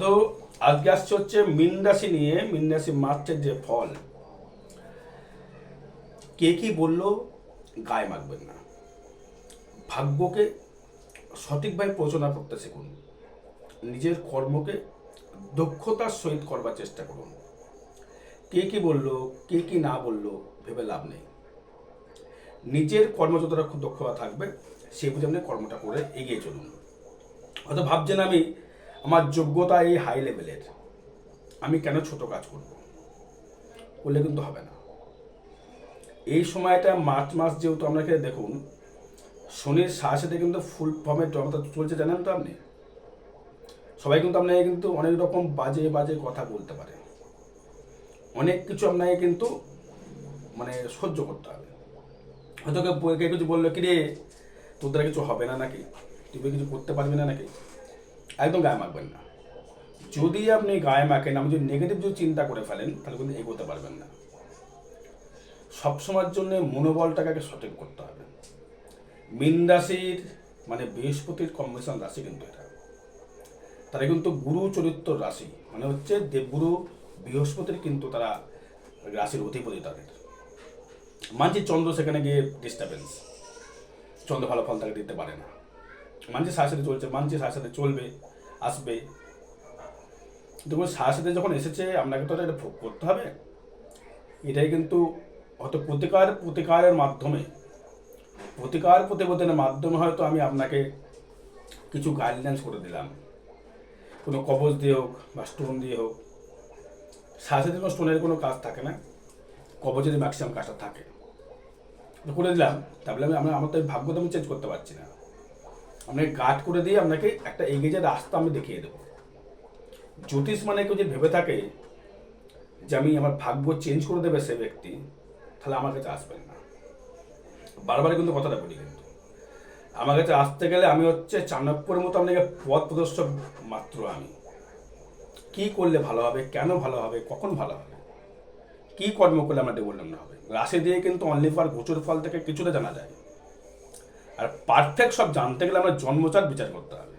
বন্ধু, আজকে আসছে হচ্ছে মিন রাশি নিয়ে, মিন রাশি যে ফল, কে কি বলল গায়ে মাখবেন না। ভাগ্যকে সঠিকভাবে পরিচালনা করতে শিখুন। নিজের কর্মকে দক্ষতার সহিত করবার চেষ্টা করুন। কে কি বলল, কে কি না বলল, ভেবে লাভ নেই। নিজের কর্ম যতটা দক্ষতা থাকবে, সেই বুঝে আপনি কর্মটা করে এগিয়ে চলুন। হয়তো ভাবছেন আমি আমার যোগ্যতা এই হাই লেভেলের আমি কেন ছোট কাজ করব? করলে কিন্তু হবে না। এই সময়টা মার্চ মাস যেহেতু আপনাকে দেখুন, শনির সাথে কিন্তু ফুল ফর্মের জনতা চলছে, জানেন তো আপনি? সবাই কিন্তু আপনাকে কিন্তু অনেক রকম বাজে বাজে কথা বলতে পারে। অনেক কিছু আপনাকে কিন্তু মানে সহ্য করতে হবে। হয়তো কেউ কিছু বলল কি রে তোর দ্বারা কিছু হবে না নাকি? তুই কিছু করতে পারবি না নাকি? একদম গায়ে মাখবেন না। যদি আপনি গায়ে মাখেন, আপনি যদি নেগেটিভ যদি চিন্তা করে ফেলেন, তাহলে কিন্তু এগোতে পারবেন না। সবসময়ের জন্য মনোবলটাকে সঠিক করতে হবে। মিন রাশির মানে বৃহস্পতির কম্বিনেশন রাশি কিন্তু এটা। তারা কিন্তু গুরু চরিত্র রাশি মানে হচ্ছে দেবগুরু বৃহস্পতির কিন্তু তারা রাশির অধিপতি তাদের। মানছি চন্দ্র সেখানে গিয়ে ডিস্টারবেন্স চন্দ্র ভালো ফল তাকে দিতে পারে না। মানছি সাথে সাথে চলছে, মানছি সাথে সাথে চলবে, আসবে। দেখুন সাথে সাথে যখন এসেছে, আপনাকে তো এটা ভোগ করতে হবে। এটাই কিন্তু হয়তো প্রতিকার, প্রতিকারের মাধ্যমে। প্রতিকার, প্রতিবেদনের মাধ্যমে হয়তো আমি আপনাকে কিছু গাইডলাইন্স করে দিলাম। কোনো কবচ দিয়ে হোক বা স্টোন দিয়ে হোক। সাথে কোনো স্টোনের কোনো কাজ থাকে না। কবচের ম্যাক্সিমাম কাজটা থাকে। করে দিলাম। তাহলে আমি, আমার তো ভাগ্য তো আমি চেঞ্জ করতে পারছি না। আপনাকে গার্ড করে দিয়ে আপনাকে একটা এগিয়ে যাওয়ার রাস্তা আমি দেখিয়ে দেবো। জ্যোতিষ মানে কেউ যদি ভেবে থাকে যে আমি আমার ভাগ্য চেঞ্জ করে দেবে সে ব্যক্তি, তাহলে আমার কাছে আসবেন না। বারবার কিন্তু কথাটা বলি কিন্তু। আমার কাছে আসতে গেলে আমি হচ্ছে চাণক্যের মতো আপনাকে পথ প্রদর্শক মাত্র আমি। কি করলে ভালো হবে, কেন ভালো হবে, কখন ভালো হবে? কি কর্ম করলে আমাদের বললাম না হবে? রাশি দিয়ে কিন্তু অনলি ফর গোচর ফল থেকে কিছুটা জানা যায়। আর পারফেক্ট সব জানতে গেলে আমরা জন্মচার বিচার করতে হবে।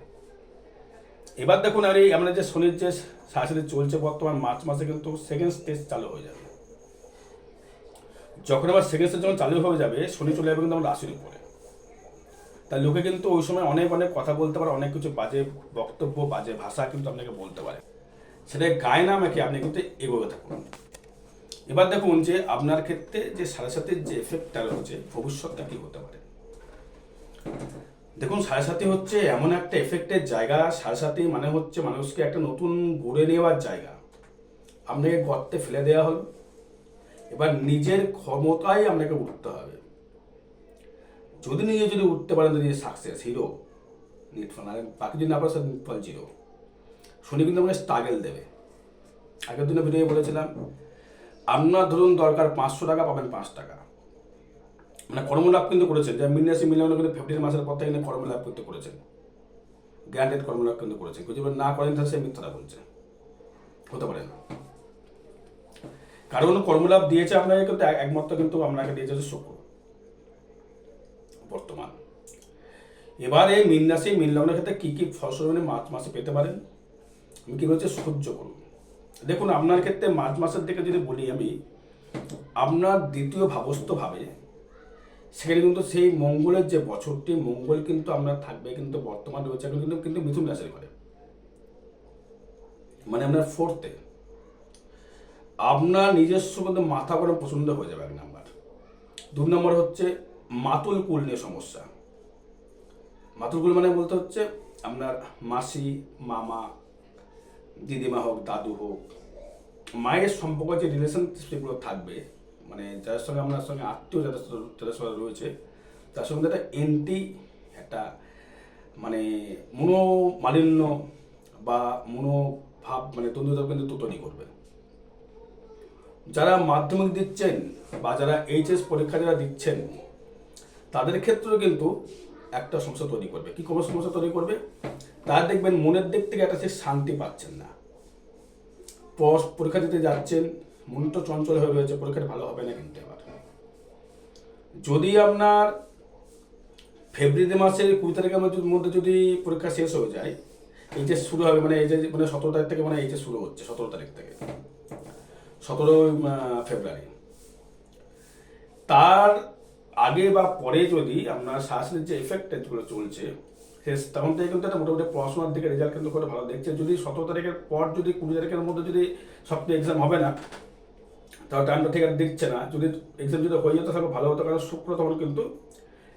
এবার দেখুন আর এই আমরা যে শনির যে সাথে চলছে বর্তমান মার্চ মাসে কিন্তু সেকেন্ড স্টেজ চালু হয়ে যাবে। যখন আবার সেকেন্ড স্টেজ যখন চালু হয়ে যাবে, শনি চলে যাবে কিন্তু আমার রাশির উপরে। তাই লোকে কিন্তু ওই সময় অনেক অনেক কথা বলতে পারে, অনেক কিছু বাজে বক্তব্য, বাজে ভাষা কিন্তু আপনাকে বলতে পারে। সেটা গায়ে না মেখে আপনি কিন্তু এগোতে থাকুন। এবার দেখুন যে আপনার ক্ষেত্রে যে সাড়ে সাথে যে এফেক্টটা রয়েছে, ভবিষ্যৎটা কি হতে পারে? দেখুন, সাড়ে হচ্ছে এমন একটা এফেক্টের জায়গা। সাড়ে মানে হচ্ছে মানুষকে একটা নতুন গড়ে নেওয়ার জায়গা। আপনাকে গর্তে ফেলে দেওয়া হলো। এবার নিজের ক্ষমতায় আপনাকে উঠতে হবে। যদি নিজে যদি উঠতে পারেন, যদি সাকসেস হিরো নিট ফল আর বাকি যদি না পারে সে নিট জিরো। শনি কিন্তু আমাকে স্ট্রাগল দেবে। আগের দিনে ভিডিও বলেছিলাম, আপনার ধরুন দরকার পাঁচশো টাকা, পাবেন পাঁচ টাকা। মানে কর্মলাভ কিন্তু করেছেন। যে মিনাসি মিলানো কিন্তু ফেব্রুয়ারি মাসের পর থেকে কর্মলাভ কিন্তু করেছেন। গ্যারান্টেড কর্মলাভ কিন্তু করেছেন। কেউ যদি না করেন তাহলে সে মিথ্যাটা বলছে। হতে পারে না। কারণ কর্মলাভ দিয়েছে আপনাকে কিন্তু এক- একমাত্র কিন্তু আপনাকে দিয়েছে হচ্ছে শুক্র বর্তমান। এবার এই মিন রাশি মিন লগ্নের ক্ষেত্রে কী কী ফসল মানে মার্চ মাসে পেতে পারেন? আমি কী বলছি? সহ্য করুন। দেখুন, আপনার ক্ষেত্রে মার্চ মাসের দিকে যদি বলি আমি, আপনার দ্বিতীয় ভাবস্থ ভাবে সেখানে কিন্তু সেই মঙ্গলের যে বছরটি, মঙ্গল কিন্তু আপনার থাকবে কিন্তু বর্তমান রয়েছে কিন্তু কিন্তু মিথুন রাশির ঘরে। মানে আপনার ফোর্থে আপনার নিজস্ব কিন্তু মাথা গরম পছন্দ হয়ে যাবে এক নাম্বার দু নম্বর হচ্ছে মাতুল কুল নিয়ে সমস্যা। মাতুল কুল মানে বলতে হচ্ছে আপনার মাসি, মামা, দিদিমা হোক, দাদু হোক, মায়ের সম্পর্ক যে রিলেশনশিপগুলো থাকবে মানে যাদের সঙ্গে আপনার সঙ্গে আত্মীয় যাদের যাদের সঙ্গে রয়েছে, তার সঙ্গে একটা এন্টি একটা মানে মনোমালিন্য বা মনোভাব মানে দ্বন্দ্বতা কিন্তু তৈরি করবে। যারা মাধ্যমিক দিচ্ছেন বা যারা এইচএস পরীক্ষা যারা দিচ্ছেন, তাদের ক্ষেত্রেও কিন্তু একটা সমস্যা তৈরি করবে। কি কোনো সমস্যা তৈরি করবে? তারা দেখবেন মনের দিক থেকে একটা সে শান্তি পাচ্ছেন না। পর- পরীক্ষা দিতে যাচ্ছেন মনটা চঞ্চল হয়ে রয়েছে, পরীক্ষাটা ভালো হবে না কিন্তু এবার। যদি আপনার ফেব্রুয়ারি মাসের কুড়ি তারিখের মধ্যে- যদি পরীক্ষা শেষ হয়ে যায় এই যে শুরু হবে মানে এই যে মানে সতেরো তারিখ থেকে মানে এই যে শুরু হচ্ছে, সতেরো তারিখ থেকে। সতেরো ফেব্রুয়ারি। তার আগে বা পরে যদি আপনার শ্বাসের যে এফেক্ট যেগুলো চলছে তখন থেকে কিন্তু একটা মোটামুটি পড়াশোনার দিকে রেজাল্ট কিন্তু করে ভালো দেখছে। যদি সতেরো তারিখের পর যদি কুড়ি তারিখের মধ্যে যদি সপ্তাহে এক্সাম হবে না তাহলে টাইমটা ঠিক আর দিচ্ছে না। যদি এক্সাম যদি হয়ে যেত, তাহলে ভালো হতো, কারণ শুক্র তখন কিন্তু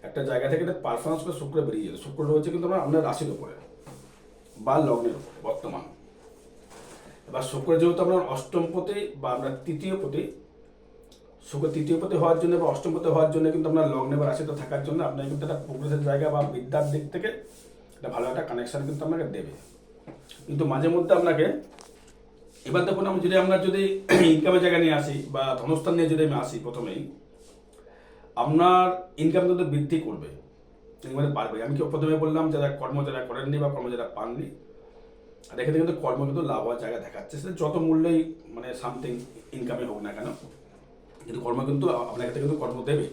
একটা জায়গা থেকে পারফরমেন্স করে শুক্র বেরিয়ে যেত। শুক্র রয়েছে কিন্তু আমরা আপনার রাশির উপরে, বা লগ্নের উপরে, বর্তমান। এবার শুক্র যেহেতু আপনার অষ্টমপতি বা আপনার তৃতীয় পতি, শুক্র তৃতীয় পতি হওয়ার জন্য বা অষ্টম পতি হওয়ার জন্য কিন্তু আপনার লগ্নে বা রাশিতে থাকার জন্য আপনার কিন্তু একটা প্রোগ্রেসের জায়গা বা বিদ্যার দিক থেকে একটা ভালো একটা কানেকশান কিন্তু আপনাকে দেবে। কিন্তু মাঝে মধ্যে আপনাকে এবার দেখুন, আমি যদি আমরা যদি ইনকামের জায়গা নিয়ে আসি বা ধনস্থান নিয়ে যদি আমি আসি প্রথমেই, আপনার ইনকাম কিন্তু বৃদ্ধি করবে মানে বাড়বে। আমি কি প্রথমে বললাম, যারা কর্ম যারা করেননি বা কর্ম যারা পাননি, আর এখানে কিন্তু কর্ম কিন্তু লাভ হওয়ার জায়গা দেখাচ্ছে। সেটা যত মূল্যেই মানে সামথিং ইনকামে হোক না কেন, কিন্তু কর্ম কিন্তু আপনার কাছে কিন্তু কর্ম দেবে।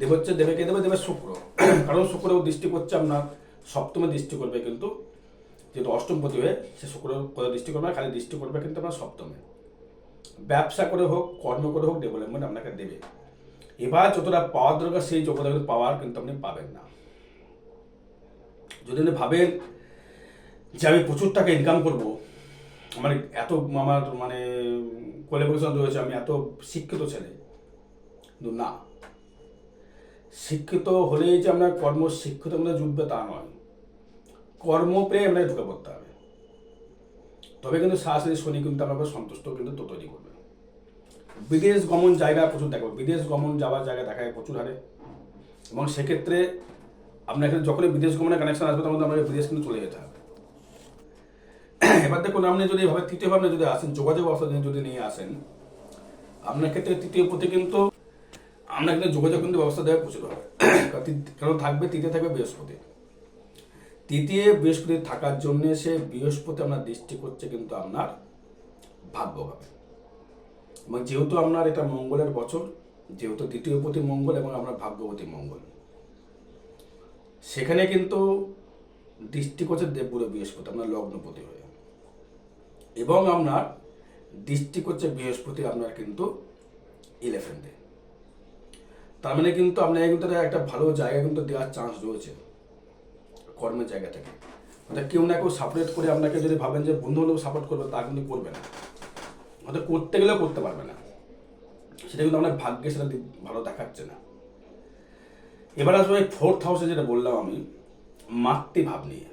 দেবে হচ্ছে দেবে কে দেবে? দেবে শুক্র। কারণ শুক্র দৃষ্টি করছে আপনার, সপ্তমে দৃষ্টি করবে কিন্তু যেহেতু অষ্টম অষ্টমপতি হয়ে সে শুক্র কোথাও দৃষ্টি করবে খালি দৃষ্টি করবে কিন্তু আপনার সপ্তমে। ব্যবসা করে হোক, কর্ম করে হোক ডেভেলপমেন্ট আপনাকে দেবে। এবার যতটা পাওয়ার দরকার, সেই যোগ্যতা পাওয়ার কিন্তু আপনি পাবেন না। যদি আপনি ভাবেন যে আমি প্রচুর টাকা ইনকাম করব, আমার এত, আমার মানে কোয়ালিফিকেশন রয়েছে, আমি এত শিক্ষিত ছেলে, কিন্তু না। শিক্ষিত হলেই যে আপনার কর্ম শিক্ষিত মধ্যে জুটবে তা নয়। কর্ম পেয়ে আপনাকে ঢুকে পড়তে হবে। তবে কিন্তু সরাসরি শনি কিন্তু আপনাকে সন্তুষ্ট কিন্তু তো তৈরি করবে। বিদেশ গমন জায়গা প্রচুর দেখো, বিদেশ গমন যাওয়ার জায়গা দেখা যায় প্রচুর হারে। এবং সেক্ষেত্রে আপনার এখানে যখনই বিদেশ গমনের কানেকশন আসবে তখন আপনাকে বিদেশ কিন্তু চলে যেতে হবে। এবার দেখুন, আপনি যদি ভাবে তৃতীয় ভাবনা যদি আসেন, যোগাযোগ নিয়ে যদি নিয়ে আসেন, আপনার ক্ষেত্রে তৃতীয় প্রতি কিন্তু আপনার কিন্তু যোগাযোগ কিন্তু ব্যবস্থা দেওয়া প্রচুর হবে। কারণ থাকবে, তৃতীয় থাকবে বৃহস্পতি। তৃতীয় বৃহস্পতি থাকার জন্য সে বৃহস্পতি আপনার দৃষ্টি করছে কিন্তু আপনার ভাগ্যভাবে। এবং যেহেতু আপনার এটা মঙ্গলের বছর, যেহেতু দ্বিতীয় পতি মঙ্গল এবং আপনার ভাগ্যবতী মঙ্গল। সেখানে কিন্তু দৃষ্টি করছে দেবগুরু বৃহস্পতি, আপনার লগ্নপতি হয়ে। এবং আপনার দৃষ্টি করছে বৃহস্পতি আপনার কিন্তু ইলেভেন্থে তার মানে কিন্তু আপনাকে কিন্তু একটা ভালো জায়গা কিন্তু দেওয়ার চান্স রয়েছে। কর্মের জায়গা থেকে। অর্থাৎ কেউ না কেউ সাপোর্ট করে আপনাকে যদি ভাবেন যে বন্ধু বান্ধব সাপোর্ট করবে, তা কিন্তু করবে না। হয়তো করতে গেলেও করতে পারবে না। সেটা কিন্তু আপনার ভাগ্যে সেটা ভালো দেখাচ্ছে না। এবার আসব এই ফোর্থ হাউসে যেটা বললাম আমি, মাতৃভাব নিয়ে।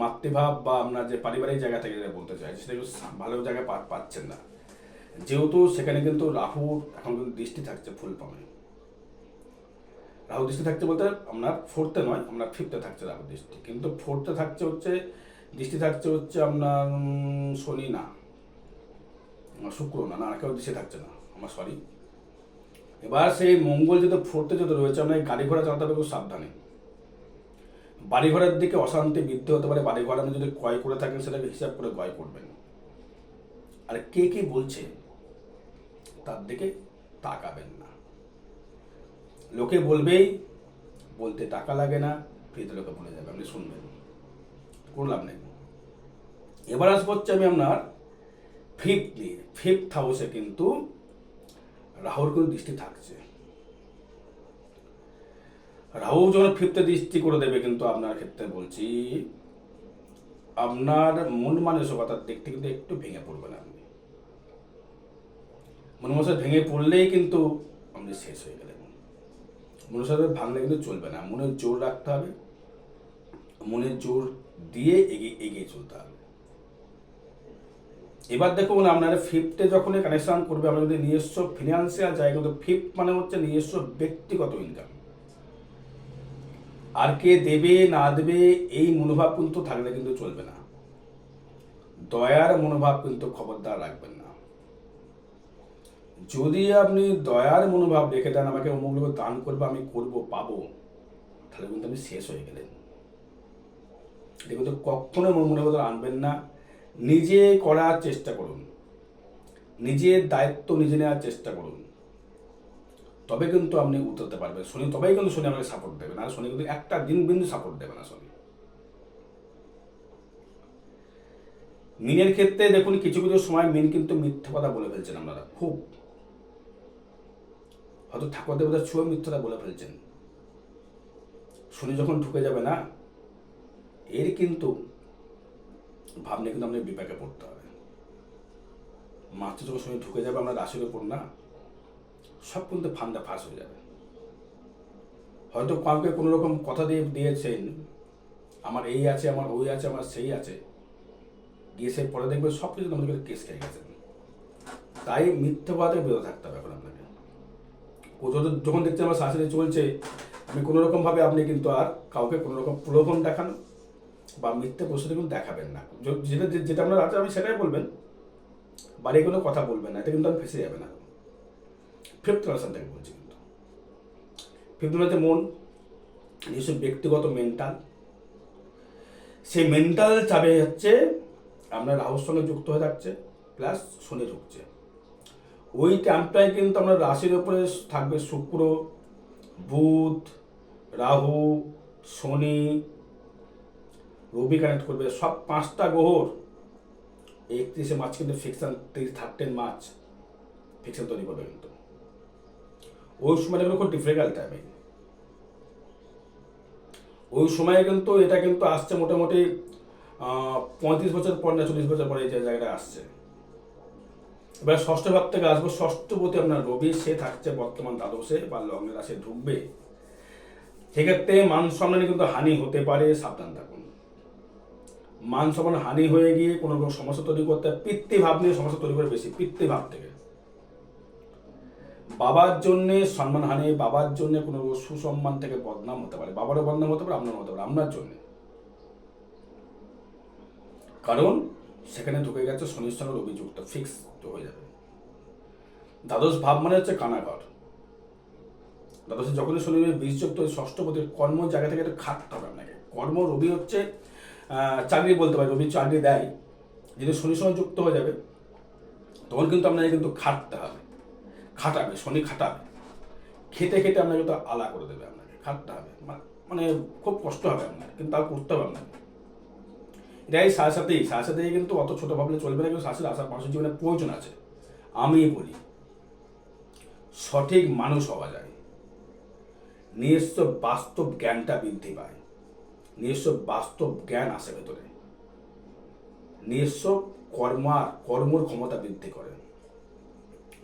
মাতৃভাব বা আপনার যে পারিবারিক জায়গা থেকে যেটা বলতে চাই, সেটা কিন্তু ভালো জায়গায় পাচ্ছেন না। যেহেতু সেখানে কিন্তু রাহুর এখন কিন্তু দৃষ্টি থাকছে ফুল পামে রাহু দৃষ্টি থাকছে বলতে আপনার ফোর্থে নয় আপনার ফিফথে থাকছে রাহু দৃষ্টি। কিন্তু ফোর্থে থাকছে হচ্ছে, দৃষ্টি থাকছে হচ্ছে আপনার শনি না শুক্র না না কেউ দৃষ্টি থাকছে না, আমার সরি এবার সেই মঙ্গল যেহেতু ফোর্থে যেহেতু রয়েছে আপনার গাড়ি ঘোড়া চালাতে হবে খুব সাবধানে। বাড়ি ঘরের দিকে অশান্তি বৃদ্ধি হতে পারে বাড়ি ঘর যদি ক্রয় করে থাকেন, সেটাকে হিসাব করে ক্রয় করবেন। আর কে কে বলছে, তার দিকে তাকাবেন না। লোকে বলবেই, বলতে টাকা লাগে না ফ্রিতে লোকে বলে যাবে, আপনি শুনবেন। কোনো লাভ নেই। এবার আসব হচ্ছে আমি আপনার ফিফথ ফিফথ হাউসে কিন্তু রাহুর কিন্তু দৃষ্টি থাকছে। রাহু যখন ফিফথে দৃষ্টি করে দেবে কিন্তু আপনার ক্ষেত্রে বলছি, আপনার মন মানসিকতার দিক থেকে কিন্তু একটু ভেঙে পড়বেন আপনি। মন মানসিকতা ভেঙে পড়লেই কিন্তু আপনি শেষ হয়ে গেলেন। মনুষ্যদের ভাঙলে কিন্তু চলবে না। মনের জোর রাখতে হবে। মনের জোর দিয়ে এগিয়ে এগিয়ে চলতে হবে। এবার দেখুন আপনার ফিফটে যখন কানেকশন করবে আমরা যদি নিজস্ব ফিনান্সিয়াল জায়গা কিন্তু ফিফট মানে হচ্ছে নিজস্ব ব্যক্তিগত ইনকাম আর কে দেবে, না দেবে, এই মনোভাব কিন্তু থাকলে কিন্তু চলবে না। দয়ার মনোভাব কিন্তু খবরদার রাখবেন না। যদি আপনি দয়ার মনোভাব রেখে দেন, আমাকে অমুক লোক দান করবে, আমি করব, পাবো, তাহলে কিন্তু আপনি শেষ হয়ে গেলেন। এটা কিন্তু কখনো মধ্যে আনবেন না। নিজে করার চেষ্টা করুন। নিজের দায়িত্ব নিজে নেওয়ার চেষ্টা করুন। তবে কিন্তু আপনি উতরতে পারবেন। শনি, তবেই কিন্তু শনি আপনাকে সাপোর্ট দেবে। না শনি কিন্তু একটা দিন বিন্দু সাপোর্ট দেবে না শনি। মিনের ক্ষেত্রে দেখুন, কিছু কিছু সময় মিন কিন্তু মিথ্যে কথা বলে ফেলছেন আপনারা। খুব। হয়তো ঠাকুর দেবতার ছুঁয়ে মিথ্যাটা বলে ফেলছেন। শুনে যখন ঢুকে যাবে না, এর কিন্তু ভাবনা কিন্তু আপনাকে বিপাকে পড়তে হবে। মাছটা যখন শুনে ঢুকে যাবে, আমরা রাশির ওপর না, সব কিন্তু ফান্দা ফাঁস হয়ে যাবে। হয়তো কাউকে কোনো রকম কথা দিয়ে দিয়েছেন, আমার এই আছে, আমার ওই আছে, আমার সেই আছে, গিয়ে সে পরে দেখবে সব কিছু আমাদের কেস খেয়ে গেছেন তাই মিথ্যে কথা থেকে বেরো থাকতে হবে ও যত- যখন দেখছে আমার শাশুড়ি চলছে, আমি কোনো রকমভাবে আপনি কিন্তু আর কাউকে কোনো রকম প্রলোভন দেখান বা মিথ্যে প্রস্তুতি কিন্তু দেখাবেন না। যেটা যেটা আপনার আছে আপনি সেটাই বলবেন। বাড়ি কোনো কথা বলবেন না এটা কিন্তু আমি ফেসে যাবে না। ফিফথ পার্সন থেকে বলছি কিন্তু। ফিফথ হচ্ছে মন নিজস্ব ব্যক্তিগত মেন্টাল সেই মেন্টাল চাপে হচ্ছে, আপনার রাহুর সঙ্গে যুক্ত হয়ে থাকছে প্লাস শনি ঢুকছে। ওই টাইমটায় কিন্তু আমরা রাশির উপরে থাকবে শুক্র, বুধ, রাহু, শনি, রবি কানেক্ট করবে। সব পাঁচটা গ্রহর একত্রিশে মার্চ কিন্তু ফিকশন থার্টিন মার্চ ফিকশন তৈরি করবে কিন্তু। ওই সময়টা কিন্তু খুব ডিফিকাল্ট টাইমে ওই সময়ে কিন্তু এটা কিন্তু আসছে মোটামুটি পঁয়ত্রিশ বছর পর না চল্লিশ বছর পরে এই জায়গাটা আসছে। এবার ষষ্ঠ ভাব থেকে আসব। ষষ্ঠ ষষ্ঠপতি আপনার রবি সে থাকছে বর্তমান দ্বাদশে, বা লগ্নের রাশি ঢুকবে। সেক্ষেত্রে মান সম্মানে কিন্তু হানি হতে পারে, সাবধান থাকুন। মান সম্মান হানি হয়ে গিয়ে কোনো রকম সমস্যা তৈরি করতে পিতৃ ভাব নিয়ে সমস্যা তৈরি করে বেশি, পিতৃভাব থেকে। বাবার জন্যে সম্মান হানি, বাবার জন্য কোনো সুসম্মান থেকে বদনাম হতে পারে। বাবারও বদনাম হতে পারে আপনার হতে পারে, আপনার জন্যে। কারণ সেখানে ঢুকে গেছে শনির সঙ্গে যুক্ত ফিক্স হয়ে যাবে। দ্বাদশ ভাব মানে হচ্ছে কানাঘর। দ্বাদশে যখনই শনি রবি বীজ যুক্ত হয়, ষষ্ঠপতির কর্ম জায়গা থেকে একটু খাটতে হবে আপনাকে। কর্ম রবি হচ্ছে চাকরি বলতে পারে রবি চাকরি দেয়। যদি শনির সঙ্গে যুক্ত হয়ে যাবে তখন কিন্তু আপনাকে কিন্তু খাটতে হবে। খাটাবে শনি খাটাবে। খেতে খেতে আপনাকে কিন্তু আলা করে দেবে আপনাকে খাটতে হবে। মানে খুব কষ্ট হবে আপনার কিন্তু তাও করতে হবে আপনাকে। এটাই সাথে সাথে কিন্তু অত ছোট ভাবলে চলবে না, কিন্তু শাশুড়ি আসার মানুষের জীবনে প্রয়োজন আছে। আমি বলি, সঠিক মানুষ হওয়া যায়। নিজস্ব বাস্তব জ্ঞানটা বৃদ্ধি পায়। নিজস্ব বাস্তব জ্ঞান আসে ভেতরে। নিজস্ব কর্ম আর কর্মর ক্ষমতা বৃদ্ধি করে।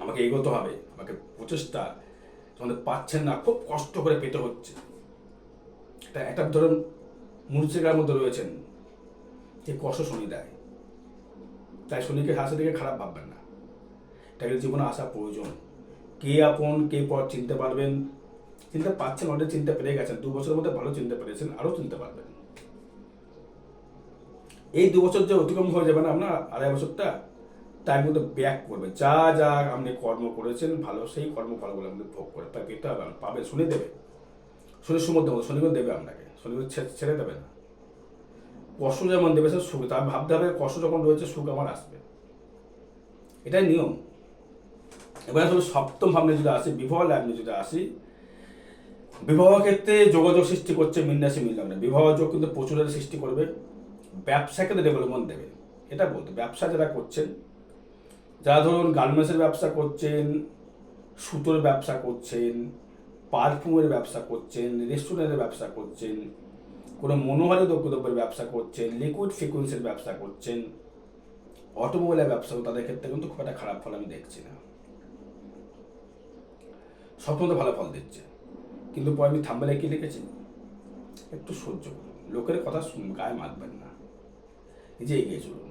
আমাকে এগোতে হবে, আমাকে প্রচেষ্টা তোমাদের পাচ্ছেন না, খুব কষ্ট করে পেতে হচ্ছে। একটা ধরুন মূর্ছিকার মধ্যে রয়েছেন যে কষ্ট শনি দেয়। তাই শনিকে হাসে দিকে খারাপ ভাববেন না। এটাকে জীবনে আসা প্রয়োজন। কে আপন, কে পর চিনতে পারবেন। চিনতে পারছেন, অনেক চিনতে পেরে গেছেন। দু বছরের মধ্যে ভালো চিনতে পেরেছেন, আরও চিনতে পারবেন। এই দু বছর যে অতিক্রম হয়ে যাবে না আপনার আড়াই বছরটা, তার মধ্যে ব্যাক করবে। যা যা আপনি কর্ম করেছেন, ভালো সেই কর্মফলগুলো আপনি ভোগ করে তাই পেতে হবে পাবে, শুনে দেবে। শুনে সুমধ্যে মতো শনিবার দেবে আপনাকে। ছে- ছেড়ে দেবে না। কষ্ট যেমন দেবে সে সুখ, তার ভাবতে হবে কষ্ট যখন রয়েছে, সুখ আমার আসবে। এটাই নিয়ম। এবার আসলে সপ্তম ভাবনে যদি আসি, বিবাহ লাগ্নে যদি আসি, বিবাহ ক্ষেত্রে যোগাযোগ সৃষ্টি করছে মিন্নাসী মিল লগ্নে। বিবাহ যোগ কিন্তু প্রচুরের সৃষ্টি করবে। ব্যবসা ব্যবসাকে ডেভেলপমেন্ট দেবে। এটা বলতে, ব্যবসা যারা করছেন, যারা ধরুন গার্মেন্টসের ব্যবসা করছেন, সুতোর ব্যবসা করছেন পারফিউমের ব্যবসা করছেন রেস্টুরেন্টের ব্যবসা করছেন কোনো মনোহারি দ্রব্যের ব্যবসা করছেন লিকুইড ফ্রিকুয়েন্সির ব্যবসা করছেন অটোমোবাইলের ব্যবসা তাদের ক্ষেত্রে কিন্তু খুব একটা খারাপ ফল আমি দেখছি না। সবসময় ভালো ফল দিচ্ছে, কিন্তু পরে আমি থাম্বেলে কি লিখেছি? একটু সহ্য করুন, লোকের কথা গায়ে মাখবেন না। নিজে এগিয়ে চলুন।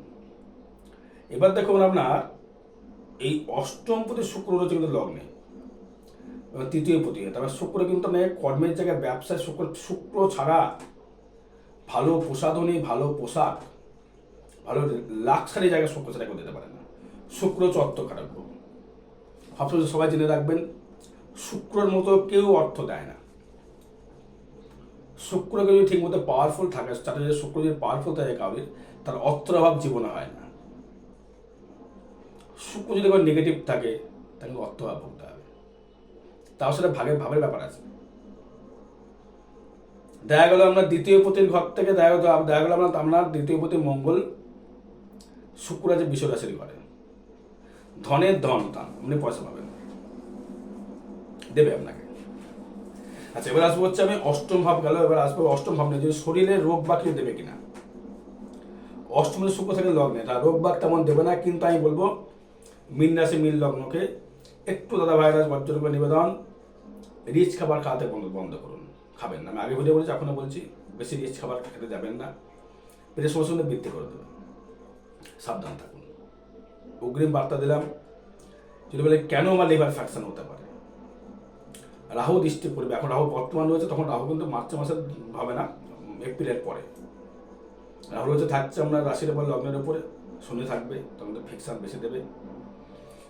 এবার দেখুন আপনার, এই অষ্টম পতি শুক্র রয়েছে কিন্তু লগ্নে তৃতীয় পতি তারপর শুক্র কিন্তু মানে কর্মের জায়গায় ব্যবসায় শুক্র শুক্র ছাড়া ভালো প্রসাধনী ভালো পোশাক, ভালো লাক্সারি জায়গায় শুক্র কেউ দিতে পারে না শুক্র অর্থ গ্রহ সবসময় সবাই জেনে রাখবেন, শুক্রর মতো কেউ অর্থ দেয় না। শুক্রকে যদি ঠিক মতো পাওয়ারফুল থাকে তাতে যদি শুক্র যদি পাওয়ারফুল থাকে কাউরির, তার অর্থের অভাব জীবনে হয় না। শুক্র যদি কোনো নেগেটিভ থাকে, তাকে অর্থ অভাব ভুগতে হবে। তাও সেটা ভাগের ভাবের ব্যাপার আছে। দেখা গেল আমরা দ্বিতীয় পতির ঘর থেকে, দেখা গেল দেখা গেল আমরা আপনার দ্বিতীয় পতি মঙ্গল, শুক্র আছে বিশ্ব রাশির ঘরে। ধনের ধন দান আপনি পয়সা পাবেন। দেবে আপনাকে। আচ্ছা এবার আসব হচ্ছে আমি অষ্টম ভাব গেল, এবার আসব অষ্টম ভাব নিয়ে, যে শরীরে রোগ বা কেউ দেবে কিনা। অষ্টমে শুক্র থেকে লগ্নে তা রোগ বাগ তেমন দেবে না, কিন্তু আমি বলব, মিন রাশি মিল লগ্নকে একটু দাদা ভাইরাস বজ্র করে নিবেদন, রিচ খাবার খাওয়াতে বন্ধ করুন। খাবেন না। আমি আগে ভিডিও বলেছি এখনও বলছি, বেশি রিচ খাবার খেতে যাবেন না। পেটের সমস্যা হলে বৃদ্ধি করে দেবেন। সাবধান থাকুন। অগ্রিম বার্তা দিলাম, যদি বলে কেন আমার লিভার ফ্যাকশন হতে পারে? রাহু দৃষ্টি পড়বে। এখন রাহু বর্তমান রয়েছে, তখন রাহু কিন্তু মার্চ মাসে হবে না, এপ্রিলের পরে। রাহু রয়েছে, থাকছে আপনার রাশির উপর, লগ্নের উপরে, শনি থাকবে, তখন তো ফিকশন বেশি দেবে।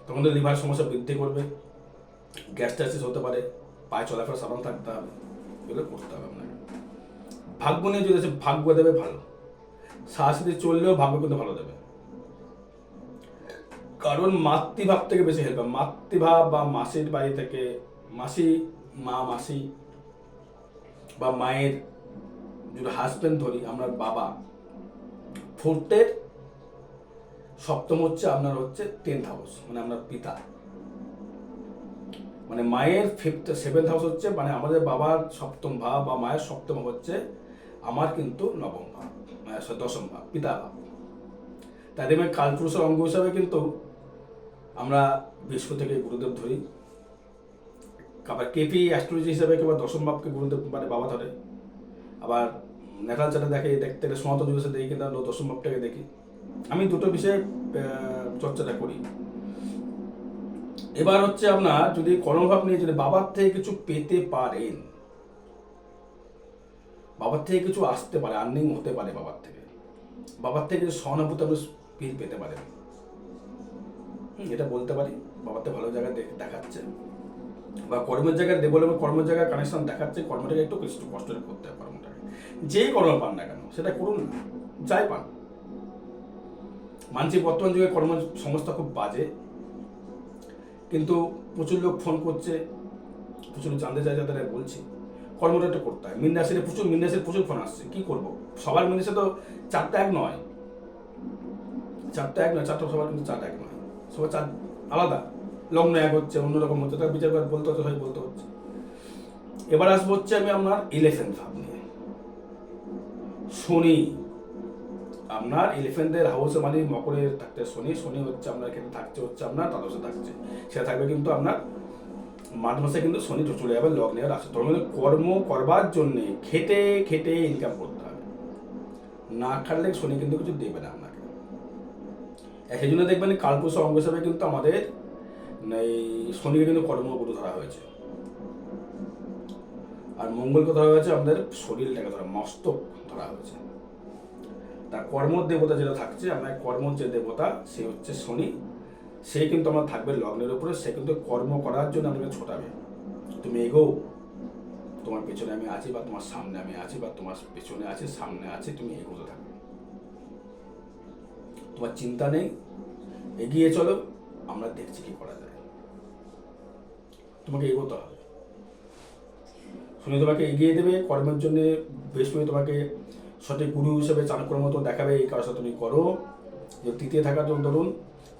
তখন তো লিভার সমস্যা বৃদ্ধি করবে। গ্যাস গ্যাস্ট্রাইসিস হতে পারে, পায়ে চলাফেরা সাবধান থাকতে হবে। এগুলো করতে হবে আপনাকে। ভাগ্য নিয়ে যদি সে ভাগ্য দেবে ভালো। সাহসিতে চললেও ভাগ্য কিন্তু ভালো দেবে। কারণ মাতৃভাব থেকে বেশি হেল্প হয়। মাতৃভাব বা মাসির বাড়ি থেকে মাসি, মা, মাসি বা মায়ের যদি হাজব্যান্ড ধরি আমরা বাবা ফোর্থের সপ্তম হচ্ছে আপনার হচ্ছে টেন্থ হাউস মানে আপনার পিতা। মানে মায়ের ফিফথ সেভেন্থ হাউস হচ্ছে মানে আমাদের বাবার সপ্তম ভাব বা মায়ের সপ্তম হচ্ছে আমার কিন্তু নবম ভাব মানে দশম ভাব, পিতা ভাব। তাই দেখবেন কালপুরুষের অঙ্গ হিসাবে কিন্তু আমরা থেকে গুরুদেব ধরি। আবার কেপি অ্যাস্ট্রোলজি হিসাবে কিংবা দশম ভাবকে গুরুদেব মানে বাবা ধরে। আবার নেটাল চাটা দেখে, দেখতে গেলে সনাতন যুগে দেখি, কিন্তু দশম ভাবটাকে দেখি। আমি দুটো বিষয়ে চর্চাটা করি। এবার হচ্ছে আপনার যদি কর্মভাব নিয়ে যদি বাবার থেকে কিছু পেতে পারেন, বাবার থেকে কিছু আসতে পারে আর্নিং হতে পারে বাবার থেকে বাবার থেকে কিছু সহানুভূতি আপনি ফিল পেতে পারেন। এটা বলতে পারি, বাবার থেকে ভালো জায়গায় দেখ- দেখাচ্ছে। বা কর্মের জায়গায় দেবো কর্মের জায়গায় কানেকশন দেখাচ্ছে, কর্মটাকে একটু কষ্ট কষ্ট করে করতে হবে কর্মটাকে। যেই কর্ম পান না কেন, সেটা করুন যাই পান। মানছি বর্তমান যুগে কর্ম সংস্থা খুব বাজে। কিন্তু প্রচুর লোক ফোন করছে, প্রচুর জানতে চাই যাদের বলছি। কর্মটা করতে হয়। মিন্দাসের প্রচুর মিন্দাসের প্রচুর ফোন আসছে। কি করব? সবার মিন্দাসে তো চারটা এক নয়। চারটা এক নয়, চারটা সবার কিন্তু চারটা এক নয়। সবার চার আলাদা। লগ্ন এক হচ্ছে, অন্যরকম হচ্ছে, তার বিচার করে বলতে হচ্ছে সবাই বলতে হচ্ছে। এবার আসব হচ্ছে আমি আপনার ইলেভেন ভাব নিয়ে। শনি আপনার ইলেভেন্থের হাউসে মানে মকরের থাকতে শনি শনি হচ্ছে আপনার এখানে থাকছে, হচ্ছে আপনার দ্বাদশে থাকছে। সেটা থাকবে কিন্তু আপনার মার্চ মাসে কিন্তু শনি চলে যাবে, লগ্নে রাশি মধ্যে কর্ম করবার জন্যে খেটে খেটে ইনকাম করতে হবে। না খাটলে শনি কিন্তু কিছু দেবে না আপনাকে। সেই জন্য দেখবেন কালপুষ অঙ্গ হিসাবে কিন্তু আমাদের এই শনিকে কিন্তু কর্মগুরু ধরা হয়েছে। আর মঙ্গলকে ধরা হয়েছে আমাদের শরীরটাকে ধরা, মস্তক ধরা হয়েছে। তার কর্ম দেবতা যেটা থাকছে, আমার কর্ম যে দেবতা, সে হচ্ছে শনি। সে কিন্তু আমার থাকবে লগ্নের উপরে, সে কিন্তু কর্ম করার জন্য আমাকে ছোটাবে। তুমি এগো, তোমার পেছনে আমি আছি বা তোমার সামনে আমি আছি বা তোমার পেছনে আছি, সামনে আছি, তুমি এগোতে থাকবে তোমার চিন্তা নেই, এগিয়ে চলো, আমরা দেখছি কি করা যায়। তোমাকে এগোতে হবে। শুনে তোমাকে এগিয়ে দেবে, কর্মের জন্য বৃহস্পতি তোমাকে সঠিক গুরু হিসেবে চাণক্যর মতো দেখাবে, এই কাজটা তুমি করো। যে তৃতীয় থাকার জন্য ধরুন,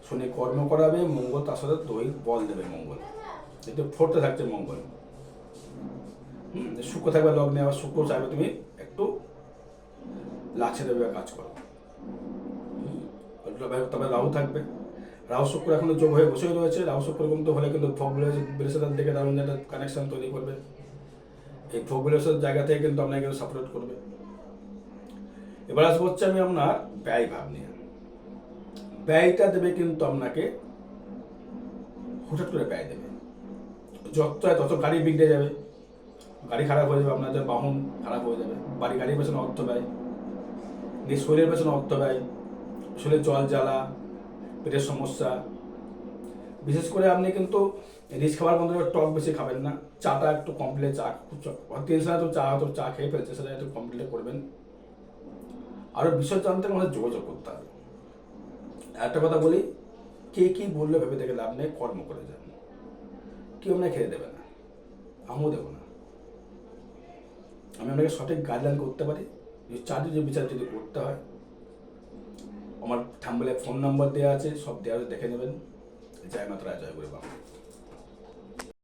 শনি কর্ম করাবে, মঙ্গল তার সাথে দই বল দেবে মঙ্গল। কিন্তু ফোর্থে থাকছে মঙ্গল। শুক্র থাকবে লগ্নে, আবার শুক্র চাইবে তুমি একটু লাছে দেবে কাজ করো। তবে রাহু থাকবে। রাহু, শুক্র এখন যোগ হয়ে বসেই রয়েছে। রাহু, শুক্র কিন্তু হলে কিন্তু ভোগ বৃহস্পতির দিকে দারুণ একটা কানেকশন তৈরি করবে। এই ভোগ জায়গা থেকে কিন্তু আপনাকে সাপোর্ট করবে। এবার আসব হচ্ছে আমি আপনার ব্যয় ভাব নিয়ে। ব্যয়টা দেবে কিন্তু আপনাকে হঠাৎ করে ব্যয় দেবে। যত তত গাড়ি বিগড়ে যাবে, গাড়ি খারাপ হয়ে যাবে, আপনাদের বাহন খারাপ হয়ে যাবে, বাড়ি গাড়ির পেছনে অর্থ ব্যয় নিজ শরীরের পেছনে অর্থ ব্যয়, শরীরে জল জ্বালা, পেটের সমস্যা। বিশেষ করে আপনি কিন্তু রিচ খাবার বন্ধ টক বেশি খাবেন না। চাটা একটু কমপ্লিট চা টেনশন তো চা হয়তো চা খেয়ে ফেলছে সেটা একটু কমপ্লিট করবেন। আরও বিষয় জানতে আমাদের যোগাযোগ করতে হবে। একটা কথা বলি, কে কি বললে ভেবে দেখে লাভ নেই, কর্ম করে যান। কেউ আপনাকে খেতে দেবে না, আমিও দেবো না। আমি আপনাকে সঠিক গাইডলাইন করতে পারি যে চারটি যে বিচার যদি করতে হয়। আমার থাম্বলে ফোন নাম্বার দেওয়া আছে, সব দেওয়া দেখে নেবেন। জয় মাতারা জয় গুরু বাবা